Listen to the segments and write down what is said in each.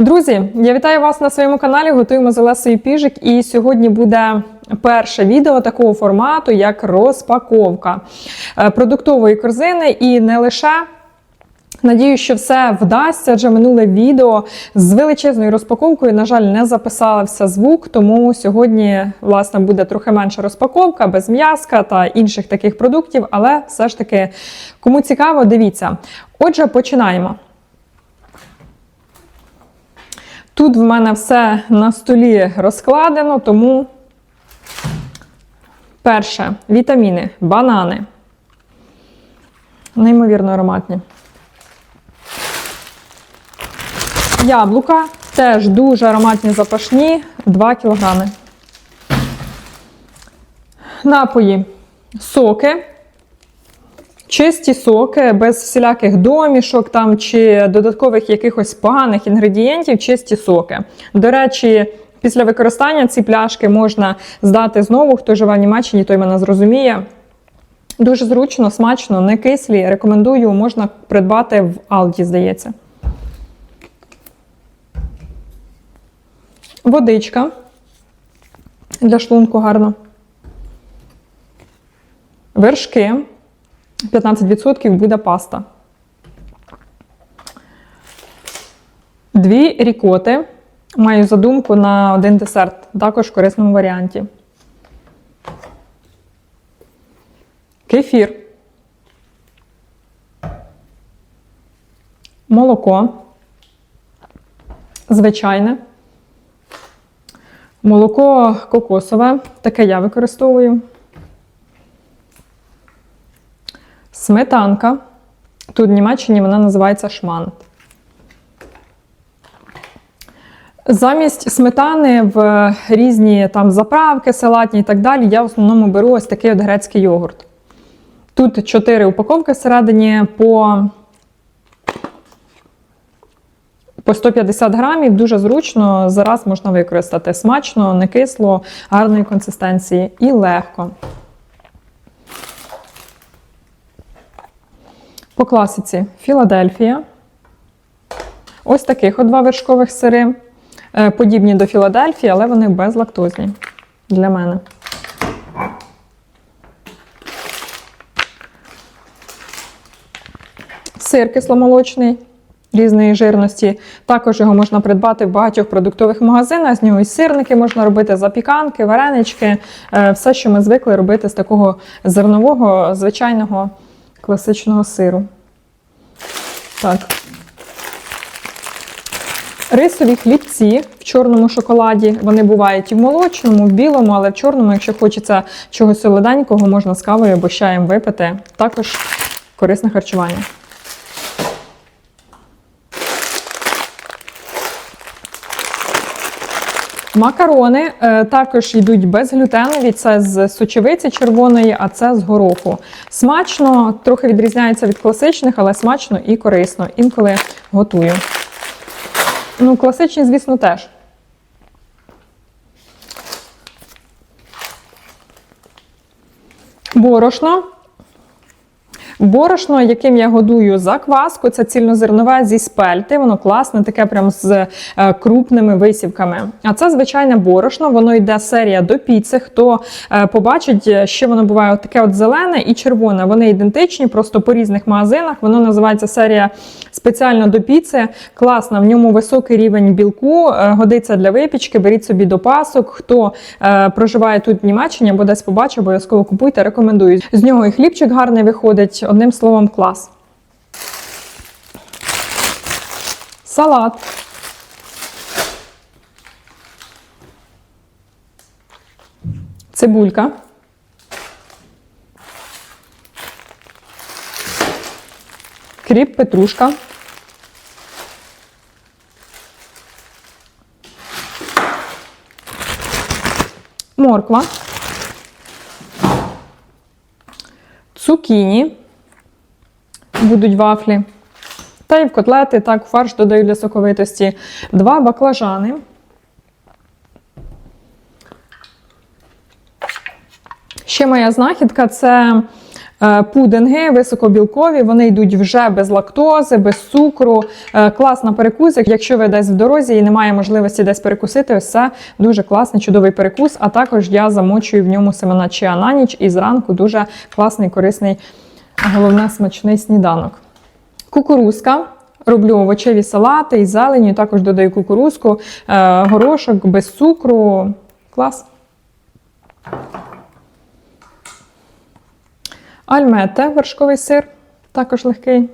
Друзі, я вітаю вас на своєму каналі. Готуємо з Олесою Піжик. І сьогодні буде перше відео такого формату, як розпаковка е, продуктової корзини. І не лише. Надію, що все вдасться, адже минуле відео з величезною розпаковкою, на жаль, не записався звук, тому сьогодні, власне, буде трохи менша розпаковка без м'язка та інших таких продуктів, але все ж таки, кому цікаво, дивіться. Отже, починаємо. Тут в мене все на столі розкладено, тому перше вітаміни, банани. Неймовірно ароматні. Яблука теж дуже ароматні запашні, 2 кг. Напої, соки. Чисті соки, без всіляких домішок там чи додаткових якихось поганих інгредієнтів, чисті соки. До речі, після використання ці пляшки можна здати знову. Хто живе в Німеччині, той мене зрозуміє. Дуже зручно, смачно, не кислі. Рекомендую, можна придбати в Алді, здається. Водичка для шлунку гарно. Вершки. 15% буде паста. Дві рікоти. Маю задумку на один десерт, також в корисному варіанті. Кефір. Молоко. Звичайне. Молоко кокосове. Таке я використовую. Сметанка. Тут в Німеччині вона називається шмант. Замість сметани в різні там заправки, салатні і так далі, я в основному беру ось такий от грецький йогурт. Тут 4 упаковки всередині по по 150 грамів, дуже зручно, зараз можна використати. Смачно, не кисло, гарної консистенції і легко. По класиці Філадельфія. Ось таких от два вершкових сири. Е, Подібні до Філадельфії, але вони безлактозні для мене. Сир кисломолочний різної жирності. Також його можна придбати в багатьох продуктових магазинах. З нього і сирники можна робити, запіканки, варенички, е, все, що ми звикли робити з такого зернового, звичайного класичного сиру. Так. Рисові хлібці в чорному шоколаді. Вони бувають і в молочному, в білому, але в чорному, якщо хочеться чогось солоденького, можна з кавою або з чаєм випити. Також корисне харчування. Макарони е, також йдуть безглютенові, це з сочевиці червоної, а це з гороху. Смачно, трохи відрізняється від класичних, але смачно і корисно. Інколи готую. Ну, класичні, звісно, теж. Борошно. Борошно, яким я годую закваску, це цільнозернове зі спельти. Воно класне, таке прям з е, крупними висівками. А це звичайне борошно, воно йде серія до піци. Хто е, побачить, ще воно буває таке от зелене і червоне. Вони ідентичні, просто по різних магазинах. Воно називається серія спеціально до піци. Класна, в ньому високий рівень білку, е, годиться для випічки. Беріть собі до пасок. Хто е, проживає тут в Німеччині або десь побачить, обов'язково купуйте, рекомендую. З нього і хлібчик гарний виходить. Одним словом, клас. Салат. Цибулька. Кріп, петрушка. Морква. Цукіні. Будуть вафлі. Та й в котлети, так, фарш додаю для соковитості. Два баклажани. Ще моя знахідка це Е, Пудинги високобілкові, вони йдуть вже без лактози, без цукру. Е, Класна перекус. Якщо ви десь в дорозі і немає можливості десь перекусити, ось це дуже класний, чудовий перекус. А також я замочую в ньому семена чиа на ніч і зранку дуже класний, корисний, головне смачний сніданок. Кукурузка. Роблю овочеві салати із зеленю, також додаю кукурузку, е, горошок без цукру. Клас. Альмете, вершковий сир, також легкий.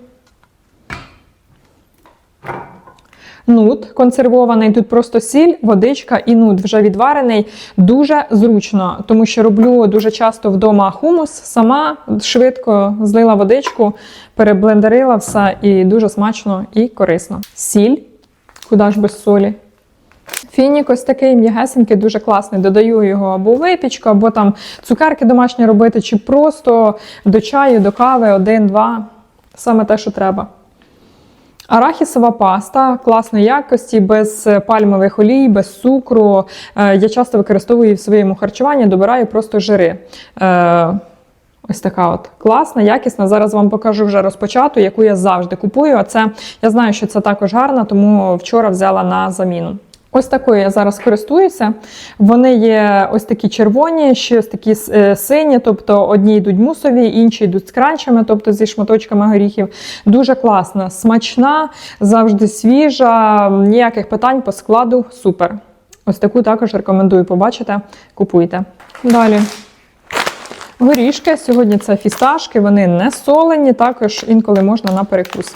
Нут консервований, тут просто сіль, водичка і нут вже відварений. Дуже зручно, тому що роблю дуже часто вдома хумус, сама швидко злила водичку, переблендерила все і дуже смачно і корисно. Сіль, куди ж без солі. Фінік ось такий м'ягесенький, дуже класний. Додаю його або випічку, або там цукерки домашні робити, чи просто до чаю, до кави, один-два. Саме те, що треба. Арахісова паста класної якості, без пальмових олій, без цукру. Е, Я часто використовую її в своєму харчуванні, добираю просто жири. Е, Ось така от класна, якісна. Зараз вам покажу вже розпочату, яку я завжди купую. А це я знаю, що це також гарна, тому вчора взяла на заміну. Ось такою я зараз користуюся. Вони є ось такі червоні, ще ось такі е, сині, тобто одні йдуть мусові, інші йдуть з кранчами, тобто зі шматочками горіхів. Дуже класна, смачна, завжди свіжа, ніяких питань по складу супер. Ось таку також рекомендую побачити. Купуйте. Далі. Горішки. Сьогодні це фісташки, вони не солені, також інколи можна на перекус.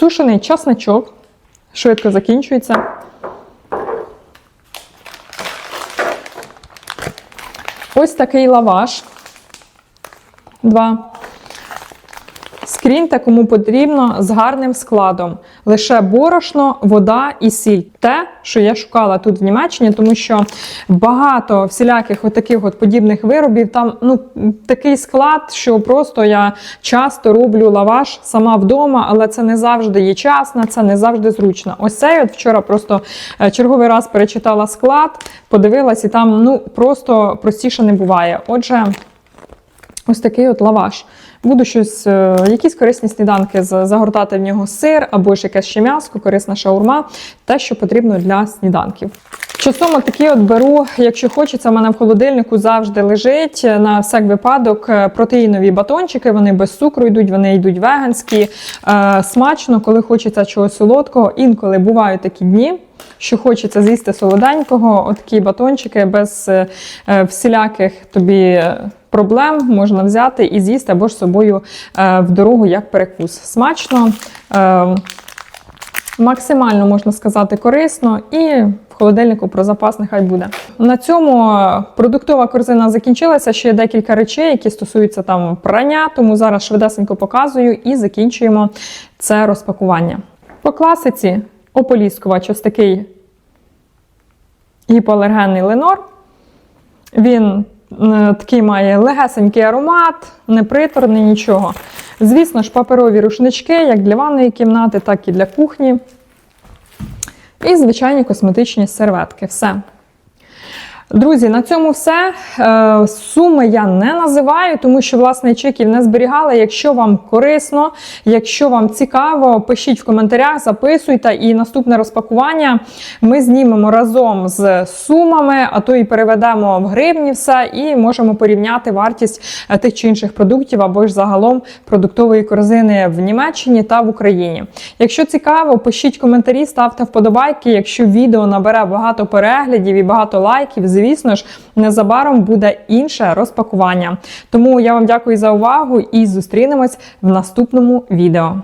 Сушений часничок. Швидко закінчується. Ось такий лаваш. Два. Скріньте, кому потрібно, з гарним складом. Лише борошно, вода і сіль. Те, що я шукала тут в Німеччині, тому що багато всіляких от от подібних виробів, там ну, такий склад, що просто я часто роблю лаваш сама вдома, але це не завжди є часно, це не завжди зручно. Ось цей от вчора просто е, черговий раз перечитала склад, подивилась, і там ну, просто простіше не буває. Отже, ось такий от лаваш. Буду щось, е, якісь корисні сніданки загортати в нього сир або ж якесь ще м'яско, корисна шаурма, те, що потрібно для сніданків. Часом такі от беру, якщо хочеться, в мене в холодильнику завжди лежить е, на всяк випадок е, протеїнові батончики. Вони без цукру йдуть, вони йдуть веганські. Е, смачно, коли хочеться чогось солодкого. Інколи бувають такі дні. Що хочеться з'їсти солоденького, отакі батончики без всіляких тобі проблем можна взяти і з'їсти або ж собою е, в дорогу як перекус. Смачно, е, максимально можна сказати корисно і холодильнику про запас нехай буде. На цьому е, продуктова корзина закінчилася. Ще є декілька речей, які стосуються там прання, тому зараз швидесенько показую і закінчуємо це розпакування. По класиці ополіскувач ось такий гіпоалергенний ленор. Він такий має легесенький аромат, не приторний, нічого. Звісно ж, паперові рушнички, як для ванної кімнати, так і для кухні. І звичайні косметичні серветки. Все. Друзі, на цьому все. Е, Суми я не називаю, тому що власне чеків не зберігала. Якщо вам корисно, якщо вам цікаво, пишіть в коментарях, записуйте. І наступне розпакування ми знімемо разом з сумами, а то і переведемо в гривні все, і можемо порівняти вартість е, тих чи інших продуктів або ж загалом продуктової корзини в Німеччині та в Україні. Якщо цікаво, пишіть коментарі, ставте вподобайки. Якщо відео набере багато переглядів і багато лайків, звісно ж, незабаром буде інше розпакування. Тому я вам дякую за увагу і зустрінемось в наступному відео.